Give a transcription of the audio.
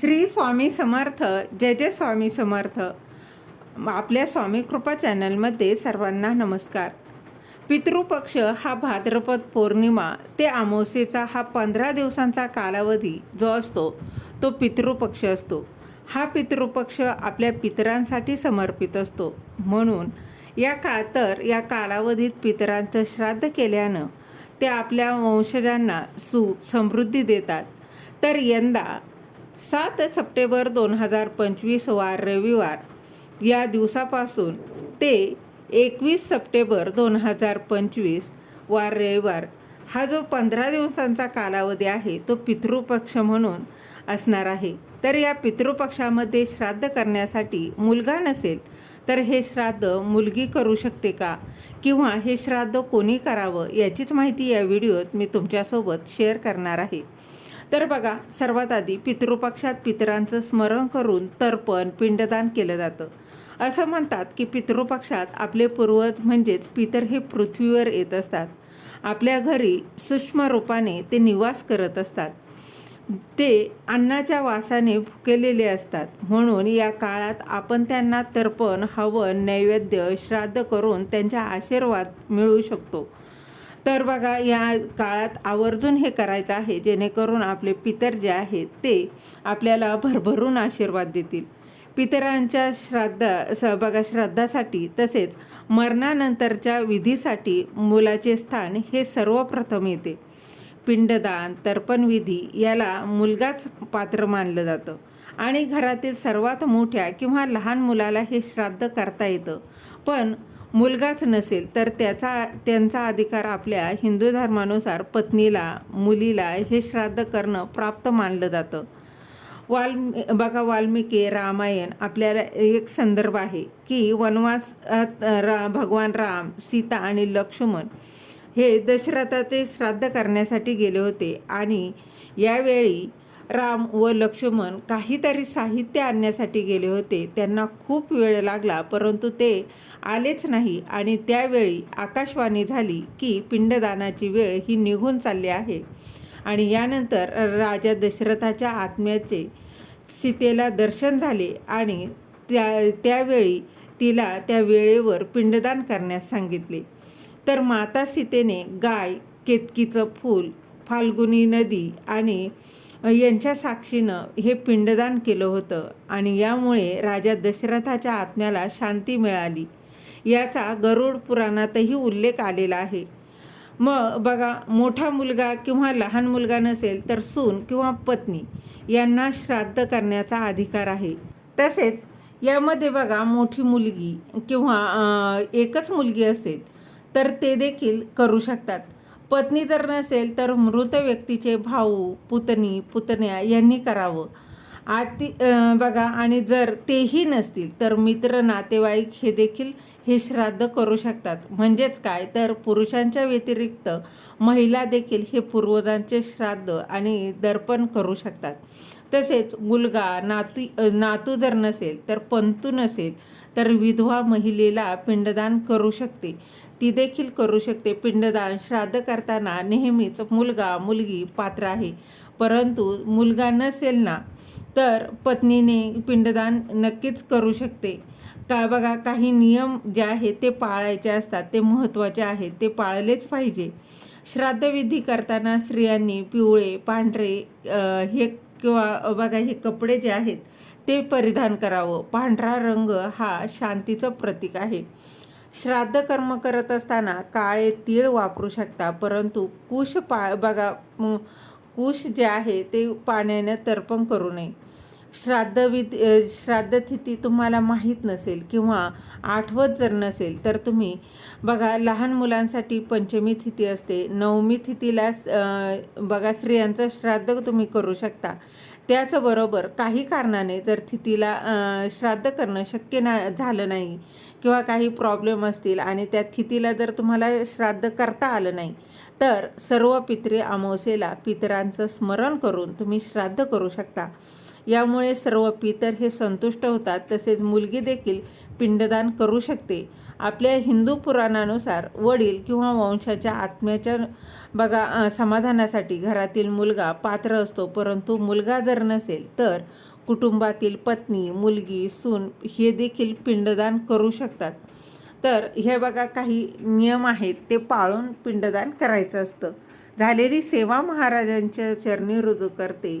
श्री स्वामी समर्थ जय जय स्वामी समर्थ. आपल्या स्वामी कृपा चॅनलमध्ये सर्वांना नमस्कार. पितृपक्ष हा भाद्रपद पौर्णिमा ते अमावस्येचा हा पंधरा दिवसांचा कालावधी जो असतो तो पितृपक्ष असतो. हा पितृपक्ष आपल्या पितरांसाठी समर्पित असतो. म्हणून या का तर या कालावधीत पितरांचं श्राद्ध केल्यानं ते आपल्या वंशजांना सुख समृद्धी देतात. तर यंदा सात सप्टेंबर दोन हजार पंचवीस वार रविवार. या दिवसापासून ते एकवीस सप्टेंबर दोन हजार पंचवीस वार रविवार. हा जो पंधरा दिवसांचा कालावधी आहे तो पितृपक्ष म्हणून असणार आहे. तर या पितृपक्षामध्ये श्राद्ध करण्यासाठी मुलगा नसेल तर हे श्राद्ध मुलगी करू शकते का? किंवा हे श्राद्ध कोणी करावं? याचीच माहिती या व्हिडिओत मी तुमच्यासोबत शेअर करणार आहे. तर बघा सर्वात आधी पितृपक्षात पितरांचं स्मरण करून तर्पण पिंडदान केलं जातं. असं म्हणतात की पितृपक्षात आपले पूर्वज म्हणजेच पितर हे पृथ्वीवर येत असतात. आपल्या घरी सूक्ष्म रूपाने ते निवास करत असतात. ते अन्नाच्या वासाने भुकेलेले असतात. म्हणून या काळात आपण त्यांना तर्पण हवन नैवेद्य श्राद्ध करून त्यांचा आशीर्वाद मिळू शकतो. तर बघा या काळात आवर्जून हे करायचं आहे जेणेकरून आपले पितर जे आहेत ते आपल्याला भरभरून आशीर्वाद देतील. पितरांच्या श्राद्धा स बघा श्राद्धासाठी तसेच मरणानंतरच्या विधीसाठी मुलाचे स्थान हे सर्वप्रथम येते. पिंडदान तर्पणविधी याला मुलगाच पात्र मानलं जातं. आणि घरातील सर्वात मोठ्या किंवा लहान मुलाला हे श्राद्ध करता येतं. पण मुलगाच नसेल तर त्याचा त्यांचा अधिकार आपल्या हिंदू धर्मानुसार पत्नीला मुलीला हे श्राद्ध करणं प्राप्त मानलं जातं. वाल्मी बघा वाल्मिकी रामायण आपल्याला एक संदर्भ आहे की वनवासात रा भगवान राम सीता आणि लक्ष्मण हे दशरथाचे श्राद्ध करण्यासाठी गेले होते. आणि यावेळी राम व लक्ष्मण काहीतरी साहित्य आणण्यासाठी गेले होते. त्यांना खूप वेळ लागला परंतु ते आलेच नाही आणि त्यावेळी आकाशवाणी झाली की पिंडदानाची वेळ ही निघून चालली आहे. आणि यानंतर राजा दशरथाच्या आत्म्याचे सीतेला दर्शन झाले आणि त्या त्यावेळी तिला त्या वेळेवर पिंडदान करण्यास सांगितले. तर माता सीतेने गाय केतकीचं फूल फाल्गुनी नदी आणि यांच्या साक्षीनं हे पिंडदान केलं होतं आणि यामुळे राजा दशरथाच्या आत्म्याला शांती मिळाली. याचा गरुड पुराणातही उल्लेख आलेला आहे. मग बघा मोठा मुलगा किंवा लहान मुलगा नसेल तर सून किंवा पत्नी यांना श्राद्ध करण्याचा अधिकार आहे. तसेच यामध्ये बघा मोठी मुलगी किंवा एकच मुलगी असेल तर ते देखील करू शकतात. पत्नी जर नसेल तर मृत व्यक्तीचे भाऊ पुतणी पुतण्या यांनी करावं. आती बघा आणि जर तेही नसतील तर मित्र नातेवाईक हे देखील हे श्राद्ध करू शकतात. म्हणजेच काय? तर पुरुषांच्या व्यतिरिक्त महिला देखील हे पूर्वजांचे श्राद्ध आणि दर्पण करू शकतात. तसेच मुलगा नातू नातू जर नसेल तर पंतू नसेल तर विधवा महिलेला पिंडदान करू शकते. ती देखील करू शकते. पिंडदान श्राद्ध करताना नेहमीच मुलगा मुलगी पात्र आहे. परंतु मुलगा नसेल ना तर पत्नीने पिंडदान नक्कीच करू शकते. का बघा काही नियम जे आहेत ते पाळायचे असतात ते महत्त्वाचे आहेत ते पाळलेच पाहिजे. श्राद्धविधी करताना स्त्रियांनी पिवळे पांढरे हे किंवा बघा हे कपडे जे आहेत ते परिधान करावं. पांढरा रंग हा शांतीचं प्रतीक आहे. श्राद्ध कर्म करत असताना काळे तीळ वापरू शकता परंतु कुश पा बघा कुश जे आहे ते पाण्याने तर्पण करू नये. श्राद्धविध श्राद्धतिथी तुम्हाला माहीत नसेल किंवा आठवत जर नसेल तर तुम्ही बघा लहान मुलांसाठी पंचमी तिथी असते. नवमी तिथीला बघा स्त्रियांचं श्राद्ध तुम्ही करू शकता. त्याचबरोबर काही कारणाने जर तिथीला श्राद्ध करणं शक्य ना झालं नाही किंवा काही प्रॉब्लेम असतील आणि त्या तिथीला जर तुम्हाला श्राद्ध करता आलं नाही तर सर्व पितरे अमावस्येला पितरांचं स्मरण करून तुम्ही श्राद्ध करू शकता. यामुळे सर्व पितर हे संतुष्ट होतात तसेच मुलगी देखील पिंडदान करू शकते. आपल्या हिंदू पुराणानुसार वडील किंवा वंशाच्या आत्म्याच्या बघा समाधानासाठी घरातील मुलगा पात्र असतो परंतु मुलगा जर नसेल तर कुटुंबातील पत्नी मुलगी सून हे देखील पिंडदान करू शकतात. तर हे बघा काही नियम आहेत ते पाळून पिंडदान करायचं असतं. झालेली सेवा महाराजांच्या चरणी रुजू करते.